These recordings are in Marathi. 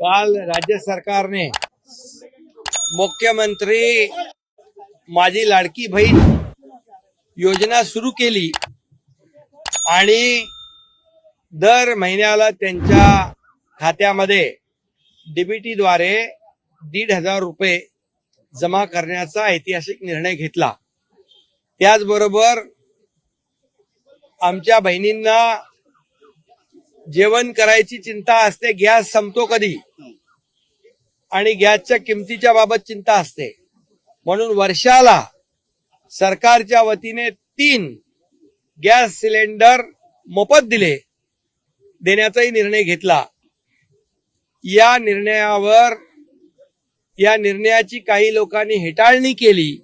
काल राज्य सरकारने मुख्यमंत्री माझी लाडकी बहीण योजना सुरू केली आणि दर महिन्याला त्यांच्या खात्यामध्ये डीबीटीद्वारे दीड हजार रुपये जमा करण्याचा ऐतिहासिक निर्णय घेतला. त्याचबरोबर आमच्या बहिणींना जेवण करायची चिंता असते गॅस संपतो कधी? आणि गॅसच्या किमतीच्या बाबत चिंता असते. म्हणून वर्षाला सरकारच्या वतीने तीन गॅस सिलेंडर मोफत दिले देण्याचाही निर्णय घेतला. या निर्णयावर या निर्णयाची काही लोकांनी हेटाळणी केली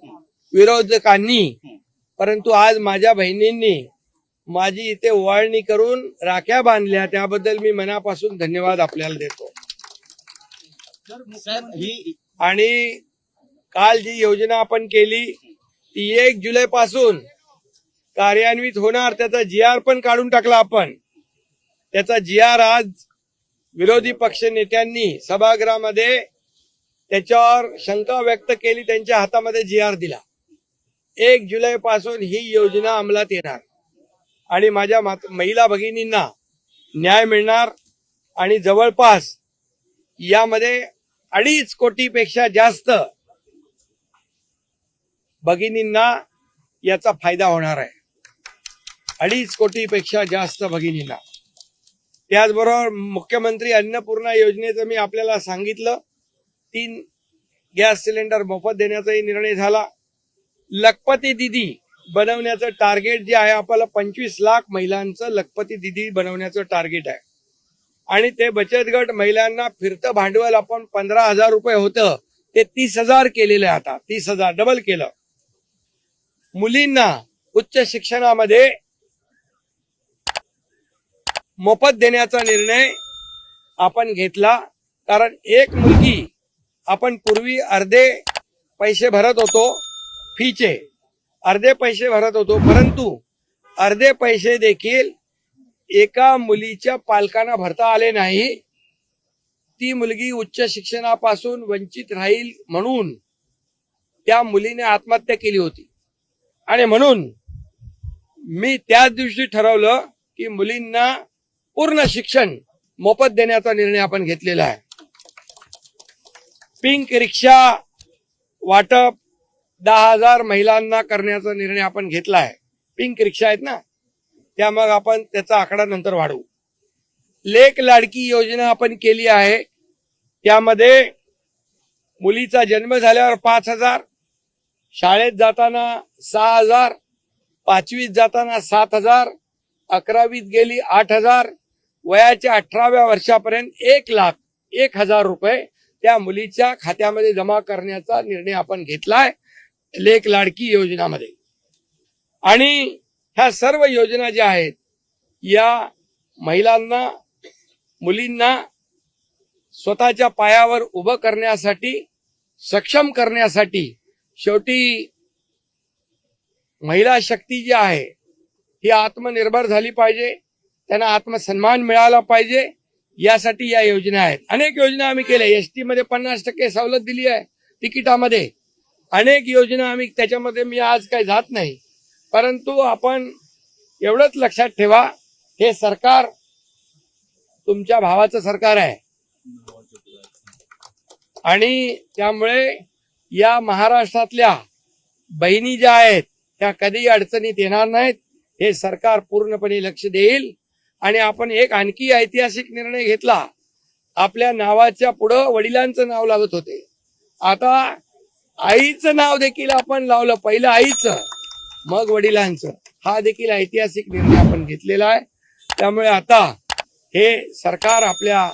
विरोधकांनी. परंतु आज माझ्या बहिणींनी माझी इथे ओवाळणी करून राख्या बांधल्या त्याबद्दल मी मनापासून धन्यवाद आपल्याला देतो. ही आणि काल जी योजना आपण केली ती एक जुलै पासून कार्यान्वित होणार त्याचा जी आर पण काढून टाकला आपण. त्याचा जी आर आज विरोधी पक्ष नेत्यांनी सभागृहामध्ये त्याच्यावर शंका व्यक्त केली त्यांच्या हातामध्ये जी आर दिला. एक जुलै पासून ही योजना अंमलात येणार. आणि माझ्या मात- महिला भगिनींना न्याय मिळणार आणि जवळपास यामध्ये अडीच कोटीपेक्षा जास्त भगिनींना याचा फायदा होणार आहे. अडीच कोटीपेक्षा जास्त भगिनींना. त्याचबरोबर मुख्यमंत्री अन्नपूर्णा योजनेचं मी आपल्याला सांगितलं. तीन गॅस सिलेंडर मोफत देण्याचाही निर्णय झाला. लखपती दिदी बनवण्याचं टार्गेट जे आहे आपल्याला पंचवीस लाख महिलांचं लखपती दिदी बनवण्याचं टार्गेट आहे. आणि ते बचत गट महिलांना फिरतं भांडवल आपण पंधरा हजार रुपये होतं ते तीस हजार केलेलं आहे आता. तीस हजार डबल केलं. मुलींना उच्च शिक्षणामध्ये मोफत देण्याचा निर्णय आपण घेतला. कारण एक मुलगी आपण पूर्वी अर्धे पैसे भरत होतो फीचे. अर्धे पैसे भरत होतो परंतु अर्धे पैसे देखील एका मुलीच्या पालकांना भरता आले नाही. ती मुलगी उच्च शिक्षणापासून वंचित राहील म्हणून त्या मुलीने आत्महत्या केली होती. आणि म्हणून मी त्याच दिवशी ठरवलं की मुलींना पूर्ण शिक्षण मोफत देण्याचा निर्णय आपण घेतलेला आहे. पिंक रिक्षा वाटप दहा हजार महिलांना करण्याचा निर्णय आपण घेतला आहे पिंक रिक्षा आहेत ना? त्या मग आपण त्याचा आकडा नंतर वाढवू. लेक लाडकी योजना आपण केली आहे. त्यामध्ये मुलीचा जन्म झाल्यावर पाच हजार शाळेत जाताना सहा हजार पाचवीत जाताना सात हजार अकरावीत गेली आठ हजार वयाच्या अठराव्या वर्षापर्यंत एक लाख एक हजार रुपये त्या मुलीच्या खात्यामध्ये जमा करण्याचा निर्णय आपण घेतलाय. लेख लाडकी योजनामध्ये. आणि ह्या सर्व योजना ज्या आहेत या महिलांना मुलींना स्वतःच्या पायावर उभं करण्यासाठी सक्षम करण्यासाठी शेवटी महिला शक्ती जी आहे ही आत्मनिर्भर झाली पाहिजे त्यांना आत्मसन्मान मिळाला पाहिजे यासाठी या योजना आहेत. अनेक योजना आम्ही केल्या. एस टी मध्ये पन्नास टक्के सवलत दिली आहे. तिकिटामध्ये अनेक योजना आम्ही त्याच्यामध्ये मी आज काही जात नाही. परंतु आपण एवढंच लक्षात ठेवा हे सरकार तुमच्या भावाचं सरकार आहे. आणि त्यामुळे या महाराष्ट्रातल्या बहिणी ज्या आहेत त्या कधी अडचणीत येणार नाहीत. हे सरकार पूर्णपणे लक्ष देईल. आणि आपण एक आणखी ऐतिहासिक निर्णय घेतला. आपल्या नावाच्या पुढं वडिलांचं नाव लागत होते. आता आईचं नाव देखील आपण लावलं पहिलं आईचं मग वडिलांचं. हा देखील ऐतिहासिक निर्णय आपण घेतलेला आहे. त्यामुळे आता हे सरकार आपल्या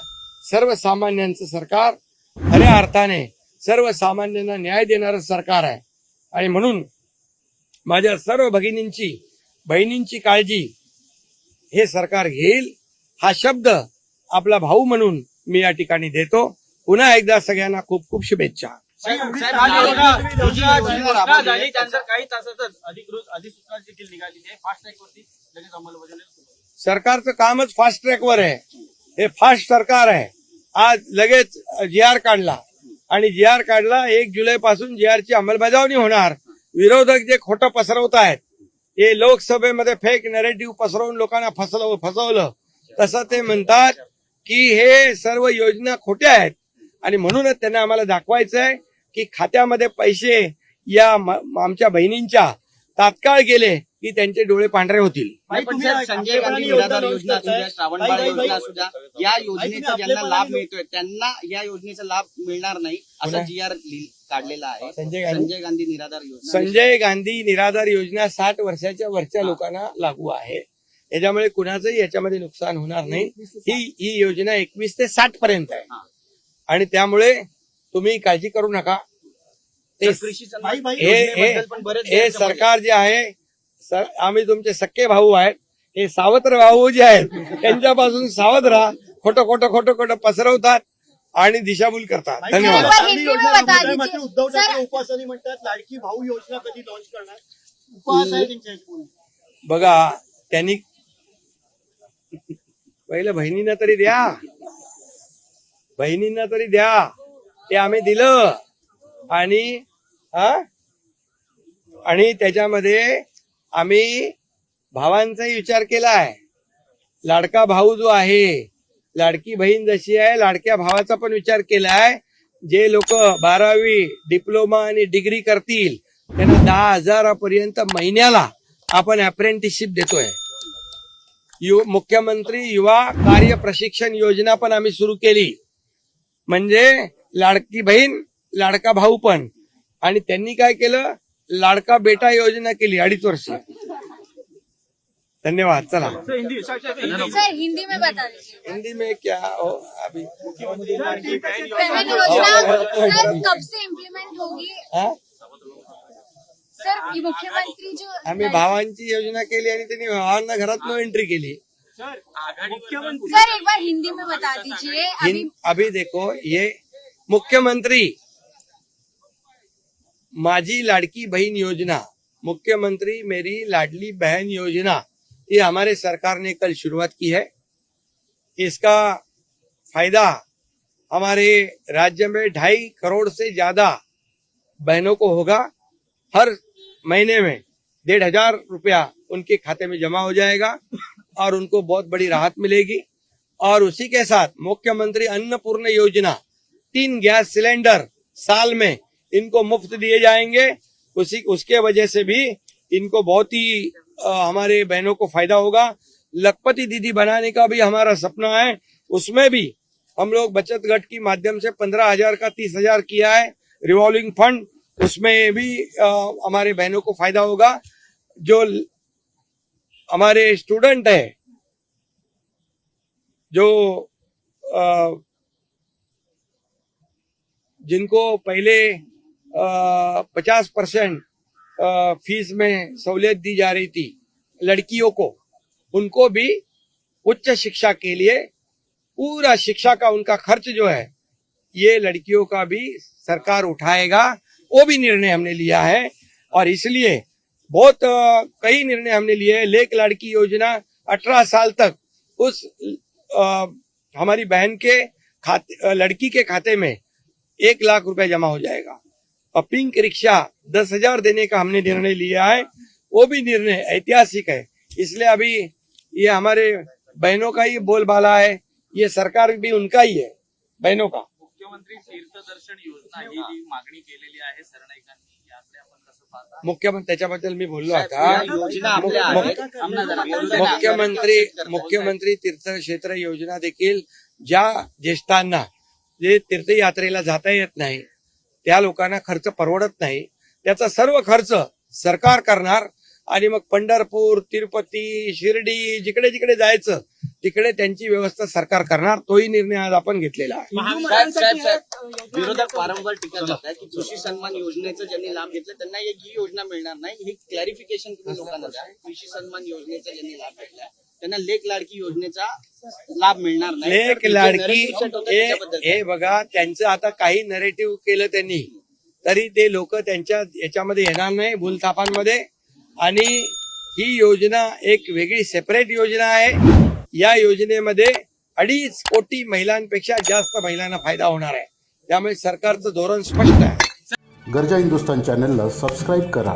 सर्वसामान्यांचं सरकार खऱ्या अर्थाने सर्वसामान्यांना न्याय देणारं सरकार आहे. आणि म्हणून माझ्या सर्व भगिनींची बहिणींची काळजी हे सरकार घेईल हा शब्द आपला भाऊ म्हणून मी या ठिकाणी देतो. पुन्हा एकदा सगळ्यांना खूप खूप शुभेच्छा. साहेब, साहेब, योजना जी घोषणा झाली त्यानंतर काही तासातच अधिकृत अधिसूचना देखील निघाली आहे. फास्ट ट्रॅक वरती लगेच अंमलबजावणी सुरू आहे. सरकारचं कामच फास्ट ट्रॅकवर आहे. हे फास्ट सरकार आहे. आज लगेच जी आर काढला. आणि जी आर काढला एक जुलै पासून जी आर ची अंमलबजावणी होणार. विरोधक जे खोटं पसरवत आहेत हे लोकसभेमध्ये फेक नरेटिव्ह पसरवून लोकांना फसवलं फसवलं. तसं ते म्हणतात की हे सर्व योजना खोट्या आहेत. आणि म्हणूनच त्यांना आम्हाला दाखवायचं आहे की खात्यामध्ये पैसे या आमच्या बहिणींच्या तात्काळ गेले की त्यांचे डोळे पांढरे होतील. संजय गांधी निराधार योजना असू द्या श्रावण बाळ योजना असू द्या या योजनेचा ज्यांना लाभ मिळतोय त्यांना या योजनेचा लाभ मिळणार नाही असा? जी आर काढलेला आहे. संजय गांधी. निराधार योजना. संजय गांधी निराधार योजना साठ वर्षाच्या वरच्या लोकांना लागू आहे. याच्यामुळे कुणाचंही याच्यामध्ये नुकसान होणार नाही. ही ही योजना एकवीस ते साठ पर्यंत आहे. आणि त्यामुळे तुम्ही काळजी करू नका. हे. सरकार जे आहे आम्ही तुमचे सक्के भाऊ आहेत. हे सावत्र भाऊ जे आहेत त्यांच्यापासून सावध राहा. खोटं खोटं खोटं खोटं पसरवतात आणि दिशाभूल करतात. धन्यवाद. उद्धव सर- ठाकरे उपवासाने म्हणतात लाडकी भाऊ योजना कधी लॉन्च करणार? आहे त्यांच्या. बघा त्यांनी पहिलं बहिणींना तरी द्या. बहिणींना तरी द्या. ते आम्ही दिलं. आणि हा? आणि त्याच्यामध्ये आम्ही भावांचाही विचार केलाय लाडका भाऊ जो आहे लाडकी बहीण जशी आहे लाडक्या भावाचा पण विचार केलाय जे लोक बारावी डिप्लोमा आणि डिग्री करतील त्यांना दहा हजारापर्यंत महिन्याला आपण अप्रेंटिसशिप देतोय. यु मुख्यमंत्री युवा कार्य प्रशिक्षण योजना पण आम्ही सुरू केली. म्हणजे लाडकी बहीण लाडका भाऊ पण. आणि त्यांनी काय केलं? लाडका बेटा योजना केली अडीच वर्ष. धन्यवाद. चला. सर हिंदी में बता हिंदी में क्या हो? अभी कब से इम्प्लीमेंट होगी? सर मुख्यमंत्री जो आम्ही भावांची योजना केली आणि त्यांनी भावांना घरात नो एंट्री केली. सर एक बार हिंदी में बता दीजिए। अभी देखो ये मुख्यमंत्री, माझी लाडकी बहन योजना, मुख्यमंत्री मेरी लाडली बहन योजना, ये हमारे सरकार ने कल शुरुआत की है। इसका फ़ायदा हमारे राज्य में ढाई करोड़ से ज़्यादा बहनों को होगा। हर महीने में डेढ़ हज़ार रुपया उनके खाते में जमा हो जाएगा और उनको बहुत बड़ी राहत मिलेगी। और उसी के साथ मुख्यमंत्री अन्नपूर्ण योजना तीन गैस सिलेंडर साल में इनको मुफ़्त दिए जाएँगे। उसी उसके वजह से भी इनको बहुत ही हमारे बहनों को फ़ायदा होगा। लखपति दीदी बनाने का भी हमारा सपना है। उसमें भी हम लोग बचत गट की माध्यम से पंद्रह हज़ार का तीस हज़ार किया है रिवॉल्विंग फंड उसमें भी अ, हमारे बहनों को फ़ायदा होगा। जो हमारे स्टूडेंट है जो अ, जिनको पहले पचास परसेंट फ़ीस में सहूलियत दी जा रही थी लड़कियों को उनको भी उच्च शिक्षा के लिए पूरा शिक्षा का उनका खर्च जो है ये लड़कियों का भी सरकार उठाएगा। वो भी निर्णय हमने लिया है और इसलिए बहुत कई निर्णय हमने लिए हैं। लेक लड़की योजना अठारह साल तक उस अ, हमारी बहन के खाते लड़की के खाते में एक लाख रुपए जमा हो जाएगा। और पिंक रिक्शा दस हजार देने का हमने निर्णय लिया है। वो भी निर्णय ऐतिहासिक है। इसलिए अभी ये हमारे बहनों का ही बोलबाला है। ये सरकार भी उनका ही है बहनों का। मुख्यमंत्री तीर्थदर्शन योजना ही जी मागणी केलेली आहे सरनाईकांनी. याकडे आपण कसं पाहता? मुख्यमंत्री त्याच्याबद्दल मी बोललो आता. मुख्यमंत्री मुख्यमंत्री तीर्थक्षेत्र योजना देखील ज्या ज्येष्ठांना जे तीर्थयात्रेला जाता येत नाही त्या लोकांना खर्च परवडत नाही. त्याचा सर्व खर्च सरकार करणार आणि मग पंढरपूर तिरुपती शिर्डी जिकडे जिकडे जायचं तिकडे त्यांची व्यवस्था सरकार करणार. तोही निर्णय आज आपण घेतलेला आहे. विरोधक वारंवार टीका की कृषी सन्मान योजनेचा ज्यांनी लाभ घेतला त्यांना एक ही योजना मिळणार नाही. हे क्लॅरिफिकेशन तुम्ही लोकांना द्या. कृषी सन्मान योजनेचा ज्यांनी लाभ घेतला त्यांना लेख लाडकी योजनेचा लाभ मिळणार नाही. जे लाडकी हे हे बघा त्यांचं आता काही नरेटिव्ह केलं त्यांनी तरी ते लोक त्यांच्या याच्यामध्ये येणार नाही भूलथापांमध्ये. आणि ही योजना एक वेगळी सेपरेट योजना आहे. या योजनेमध्ये अडीच कोटी महिलांपेक्षा जास्त महिलांना फायदा होणार आहे. त्यामुळे सरकारचं धोरण स्पष्ट आहे. गरजा हिंदुस्तान चॅनलला सबस्क्राईब करा.